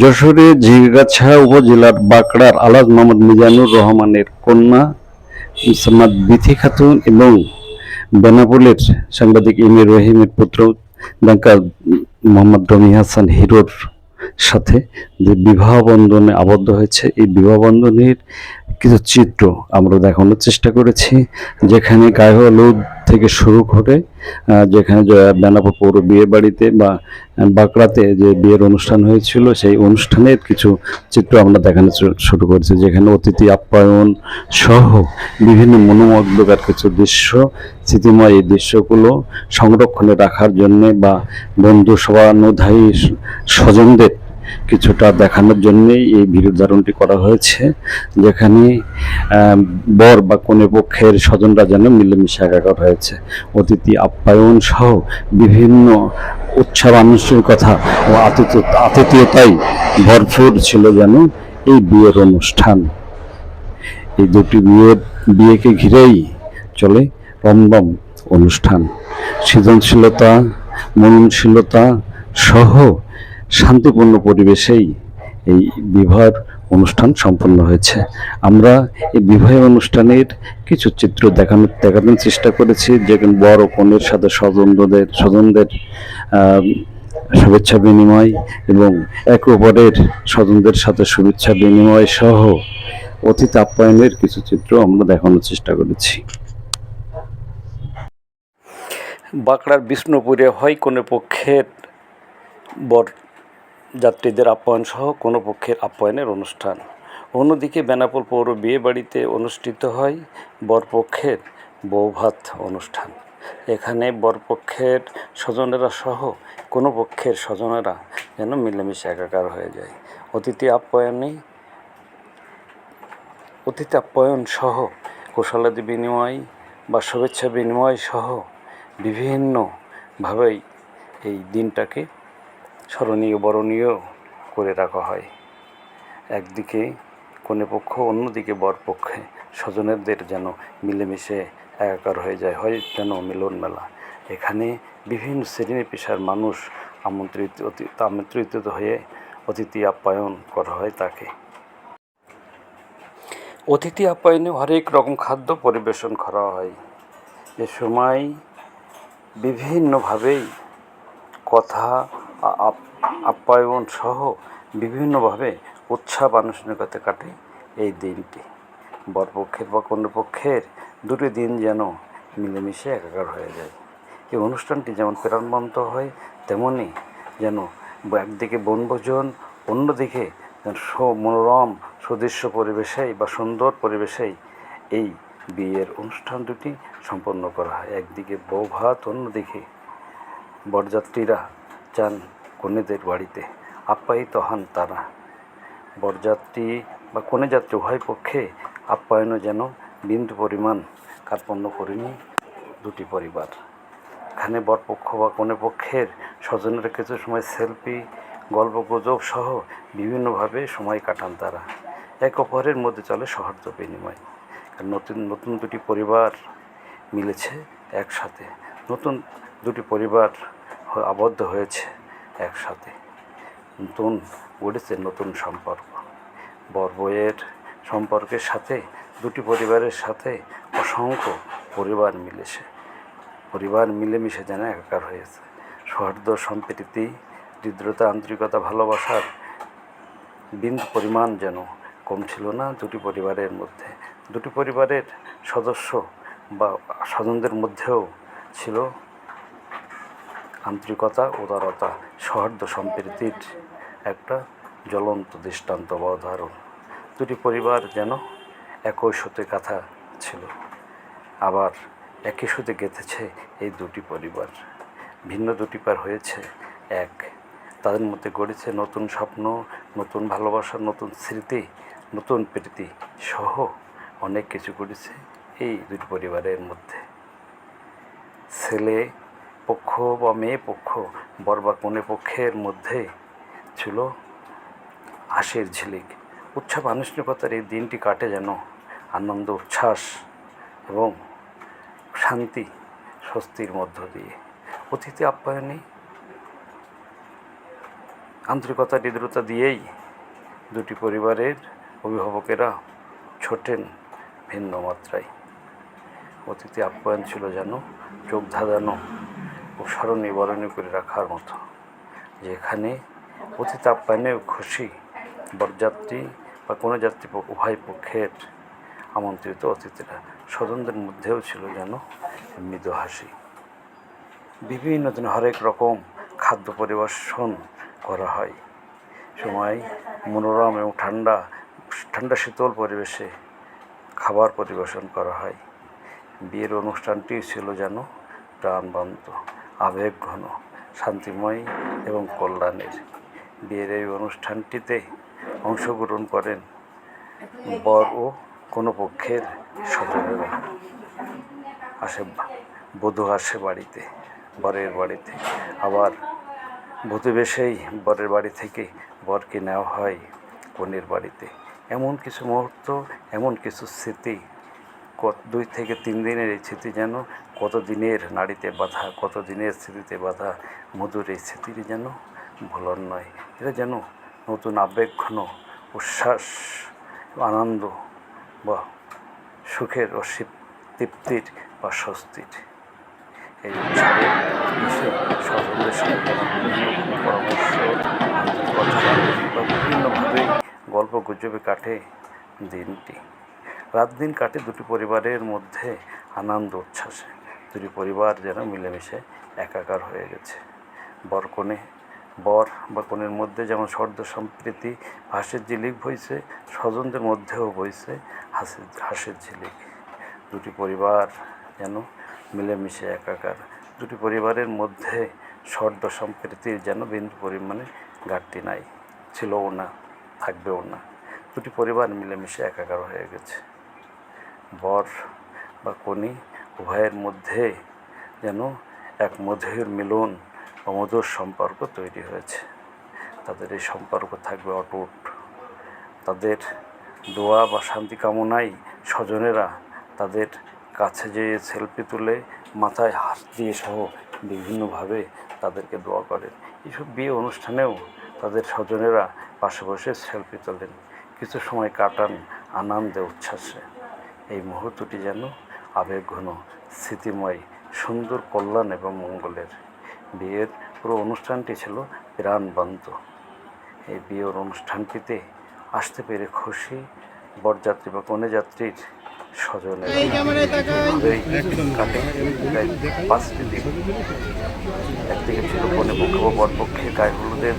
যশোরের ঝিগাছা উপজেলার বাঁকড়ার আলাজ মোহাম্মদ মিজানুর রহমানের কন্যা মুসাম্মদ বিথি খাতুন এবং বেনাপোলের সাংবাদিক ইমির রহিমের পুত্র ডাক্তার মোহাম্মদ রমি হাসান হিরোর সাথে যে বিবাহ বন্ধনে আবদ্ধ হয়েছে। এই বিবাহ বন্ধনের কিছু চিত্র আমরা দেখানোর চেষ্টা করেছি, যেখানে গায়ে হলুদ থেকে শুরু করে যেখানে বেনাপুর পৌর বিয়ে বাড়িতে বা বাঁকড়াতে যে বিয়ের অনুষ্ঠান হয়েছিল, সেই অনুষ্ঠানের কিছু চিত্র আমরা দেখানো শুরু করেছি, যেখানে অতিথি আপ্যায়ন সহ বিভিন্ন মনোমুগ্ধকর কিছু দৃশ্য, স্মৃতিময় এই দৃশ্যগুলো সংরক্ষণে রাখার জন্যে বা বন্ধু সবানুধায়ী স্বজনদের কিছুটা দেখানোর জন্যই এই ভিডিও ধারণটি করা হয়েছে, যেখানে বর বা কনে পক্ষের স্বজনরা যেন মিলেমিশে একাকার হয়েছে। অতিথি আপ্যায়ন সহ বিভিন্ন উৎসব আনুষ্ঠানিকতা ও আতিথ্য আতিথেয়তাই ভরপুর ছিল যেন এই বিয়ের অনুষ্ঠান। এই দুটি বিয়ের, বিয়েকে ঘিরেই চলে রমরম অনুষ্ঠান। সৃজনশীলতা, মননশীলতা সহ শান্তিপূর্ণ পরিবেশেই এই বিবাহের অনুষ্ঠান সম্পন্ন হয়েছে। আমরা এই বিবাহ অনুষ্ঠানের কিছু চিত্র দেখানোর দেখানোর চেষ্টা করেছি। যেখানে বড় কনের সাথে স্বজনদের স্বজনদের শুভেচ্ছা বিনিময় এবং একে অপরের স্বজনদের সাথে শুভেচ্ছা বিনিময় সহ অতীত আপ্যায়নের কিছু চিত্র আমরা দেখানোর চেষ্টা করেছি। বাঁকড়ার বিষ্ণুপুরে হয় কোনো পক্ষের বর যাত্রীদের আপ্যায়ন সহ কোনো পক্ষের আপ্যায়নের অনুষ্ঠান। অন্যদিকে বেনাপোল পৌর বিয়ে বাড়িতে অনুষ্ঠিত হয় বরপক্ষের বৌভাত অনুষ্ঠান। এখানে বরপক্ষের স্বজনেরা সহ কোনো পক্ষের স্বজনেরা যেন মিলেমিশে একাকার হয়ে যায়। অতিথি আপ্যায়নে, অতিথি আপ্যায়ন সহ কুশলাদি বিনিময় বা শুভেচ্ছা বিনিময় সহ বিভিন্নভাবেই এই দিনটাকে স্মরণীয়, বরণীয় করে রাখা হয়। একদিকে কনে পক্ষ, অন্যদিকে বরপক্ষে স্বজনেরদের যেন মিলেমিশে একাকার হয়ে যায়, হয় যেন মিলন মেলা। এখানে বিভিন্ন শ্রেণি পেশার মানুষ আমন্ত্রিত, অতি- আমন্ত্রিত হয়ে অতিথি আপ্যায়ন করা হয় তাকে। অতিথি আপ্যায়নে হরেক রকম খাদ্য পরিবেশন করা হয়। এ সময় বিভিন্নভাবেই কথা আপ্যায়ন সহ বিভিন্নভাবে উৎসাহ আনুষ্ঠানিকতা কাটে এই দিনটি। বরপক্ষের বা কন্যপক্ষের দুটি দিন যেন মিলেমিশে একাকার হয়ে যায়। এই অনুষ্ঠানটি যেমন প্রাণবন্ত হয়, তেমনি যেন একদিকে বনভোজন, অন্যদিকে মনোরম সুদৃশ্য পরিবেশেই বা সুন্দর পরিবেশেই এই বিয়ের অনুষ্ঠান দুটি সম্পন্ন করা হয়। একদিকে বৌভাত অন্যদিকে বরযাত্রীরা যান কনেদের বাড়িতে। আপ্যায়িত হন তারা। বরযাত্রী বা কনে যাত্রী উভয় পক্ষে আপ্যায়নও যেন বিন্দু পরিমাণ কার্পণ্য করেনি দুটি পরিবার। এখানে বরপক্ষ বা কনে পক্ষের স্বজনেরা কিছু সময় সেলফি, গল্প গুজব সহ বিভিন্নভাবে সময় কাটান তারা। এক অপরের মধ্যে চলে সৌহার্দ্য বিনিময়। নতুন নতুন দুটি পরিবার মিলেছে একসাথে। নতুন দুটি পরিবার আবদ্ধ হয়েছে একসাথে। নতুন গড়েছে নতুন সম্পর্ক। বর বউয়ের সম্পর্কের সাথে, দুটি পরিবারের সাথে অসংখ্য পরিবার মিলেছে। পরিবার মিলেমিশে যেন একাকার হয়েছে। সৌহার্দ্য, সম্প্রীতি হৃদ্রতা আন্তরিকতা, ভালোবাসার বিন্দু পরিমাণ যেন কম ছিল না দুটি পরিবারের মধ্যে। দুটি পরিবারের সদস্য বা স্বজনদের মধ্যেও ছিল আন্তরিকতা, উদারতা, সৌহার্দ্য, সম্প্রীতির একটা জ্বলন্ত দৃষ্টান্ত বা উদাহরণ। দুটি পরিবার যেন একই সুতে কাথা ছিল, আবার একই সুতে গেঁথেছে এই দুটি পরিবার। ভিন্ন দুটি পার হয়েছে, এক। তাদের মধ্যে গড়েছে নতুন স্বপ্ন, নতুন ভালোবাসা, নতুন স্মৃতি, নতুন প্রীতি সহ অনেক কিছু করেছে এই দুটি পরিবারের মধ্যে। ছেলে পক্ষ বা মেয়ে পক্ষ বর বা কনে পক্ষের মধ্যে ছিল হাসির ঝিলিক। উৎসব আনুষ্ঠানিকতার এই দিনটি কাটে যেন আনন্দ, উচ্ছ্বাস এবং শান্তি স্বস্তির মধ্য দিয়ে। অতিথি আপ্যায়নে আন্তরিকতা হৃদ্রতা দিয়েই দুটি পরিবারের অভিভাবকেরা ছোটেন ভিন্ন মাত্রায়। অতিথি আপ্যায়ন ছিল যেন চোখ ধাঁধানো স্মরণীয় বরণীয় করে রাখার মতো। যেখানে অতি আপ্যায়নে খুশি বরযাত্রী বা কোনো যাত্রী উভয় পক্ষের আমন্ত্রিত অতিথিরা স্বজনদের মধ্যেও ছিল যেন মৃদু হাসি। বিভিন্ন দিন হরেক রকম খাদ্য পরিবেশন করা হয়। সময় মনোরম এবং ঠান্ডা ঠান্ডা শীতল পরিবেশে খাবার পরিবেশন করা হয়। বিয়ের অনুষ্ঠানটি ছিল যেন প্রাণবন্ত। আবেগ, ঘন, শান্তিময় এবং কল্যাণের। বিয়ের এই অনুষ্ঠানটিতে অংশগ্রহণ করেন বর ও কোনো পক্ষের স্বজনেরা আসে বধূ আসে বাড়িতে, বরের বাড়িতে। আবার বধূ বেশেই বরের বাড়ি থেকে বরকে নেওয়া হয় কনের বাড়িতে। এমন কিছু মুহূর্ত, এমন কিছু স্মৃতি কত, দুই থেকে তিন দিনের এই স্মৃতি যেন, কত দিনের নাড়িতে বাঁধা, কত দিনের স্মৃতিতে বাঁধা, মধুর এই স্মৃতিটি যেন ভুলন নয়। এটা যেন নতুন আবেগ ঘন উচ্ছ্বাস, আনন্দ বা সুখের ও তৃপ্তির বা স্বস্তির এই উৎসবে পরামর্শ, কথা বিভিন্নভাবে গল্প গুজবে কাটে দিনটি। রাত দিন কাটে দুটি পরিবারের মধ্যে আনন্দ, উচ্ছ্বাসে। দুটি পরিবার যেন মিলেমিশে একাকার হয়ে গেছে। বর কনে বর বা কনের মধ্যে যেমন সর্দ সম্প্রীতি, হাসির ঝিলিক বইছে, স্বজনদের মধ্যেও বইছে হাসির হাসির ঝিলিক। দুটি পরিবার যেন মিলেমিশে একাকার। দুটি পরিবারের মধ্যে সর্দ সম্প্রীতির যেন বিন্দু পরিমাণে ঘাটতি নাই। ছিলও না, থাকবেও না। দুটি পরিবার মিলেমিশে একাকার হয়ে গেছে। বর বা কনি উভয়ের মধ্যে যেন এক মধুর মিলন বা মধুর সম্পর্ক তৈরি হয়েছে। তাদের এই সম্পর্ক থাকবে অটুট। তাদের দোয়া বা শান্তি কামনায় স্বজনেরা তাদের কাছে যেয়ে সেলফি তুলে, মাথায় হাত দিয়ে সহ বিভিন্নভাবে তাদেরকে দোয়া করেন। এইসব বিয়ে অনুষ্ঠানেও তাদের স্বজনেরা পাশে বসে সেলফি তোলেন। কিছু সময় কাটান আনন্দে, উচ্ছ্বাসে। এই মুহূর্তটি যেন আবেগঘন স্মৃতিময় সুন্দর কল্যাণ এবং মঙ্গলের। বিয়ের পুরো অনুষ্ঠানটি ছিল প্রাণবন্ত। এই বিয়ের অনুষ্ঠানটিতে আসতে পেরে খুশি বরযাত্রী বা কনে যাত্রীর স্বজনের। পাঁচটি দিন। একদিকে ছিল কনে পক্ষ বা বরপক্ষে গায়ে হলুদের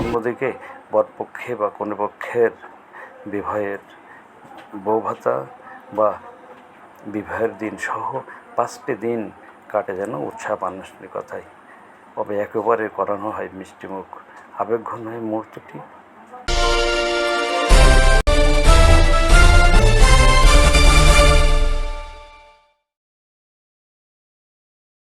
অন্যদিকে বরপক্ষে বা কনে পক্ষের বিবাহের বউ ভাতা বা বিবাহের দিন সহ পাঁচটি দিন কাটে যেন উৎসাহ আনুষ্ঠানিকতায় তবে একেবারে করানো হয় মিষ্টিমুখ, আবেগঘন হয় মুহূর্তটি